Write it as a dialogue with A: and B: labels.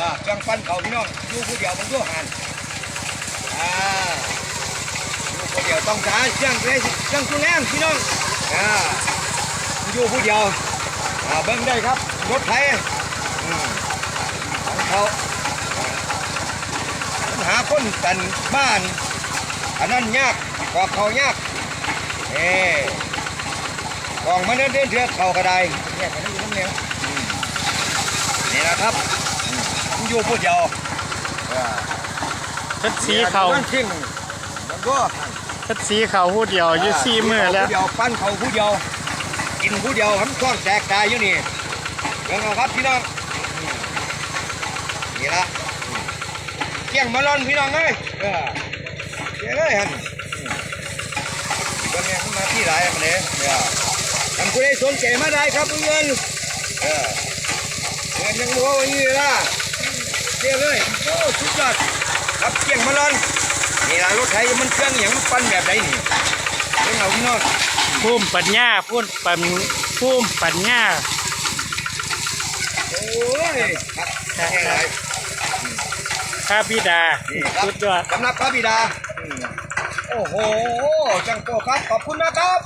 A: อ่าเครื่งปันเขาพี่น้องอยู่ผู้เดียวมันด้วยหันอ่าอยู่ผู้เดียวต้องการเครื่องเลยเครื่องตุ้งแรงพี่น้องอ่าอยู่ผู้เดียวอ่าเบิ่งได้ครับรถไถอืมของเขาหาคนกันบ้านอันนั้นยากกว่าเขายากเอ้กองมันเดินเดินเถื่อเขากระไดเนี่ยกันอยู่น้ำเนียงอืมนี่นะครับ อืมมันอยู่ผู้เดียวอ่า
B: เฮ็ดสีเขา
A: มันทิ้งมันก็
B: เฮ็ดสีเขาผู้เดียวอยู่สี่มือแล้ว
A: ผู้เดียวปั้นเขาผู้เดียว กินผู้เดียวทำช่องแตกตายอยู่นี่เรื่องเอาครับพี่น้องอืมนี่ละอืมเกี่ยงมาลอนพี่น้องเอ้ยเออเกี่ยงเลยฮันอืมเบิ่งเนี่ยมันมาที่หลายมันเลยเออทำคุณได้สนใจมาได้ครับเงินเออเงินยังรู้ว่าอย่างนี้ละ เกี่ยงเลยโอ้สุดยอดครับเกี่ยงมาลอนนี่ละรถไถมันเครื่องอหย่างมันปั้นแบบไหนนี่เรื่องเอาพี่น้อง
B: ภูมิปัญญาพูดปัญภูมิปัญญา
A: โอ้ยครับแค่ไหน
B: พระบิดา
A: นี่ครับ
B: สุดยอด
A: สำนักพระบิดาอืมโอ้โหจังโกครับขอบคุณนะครับ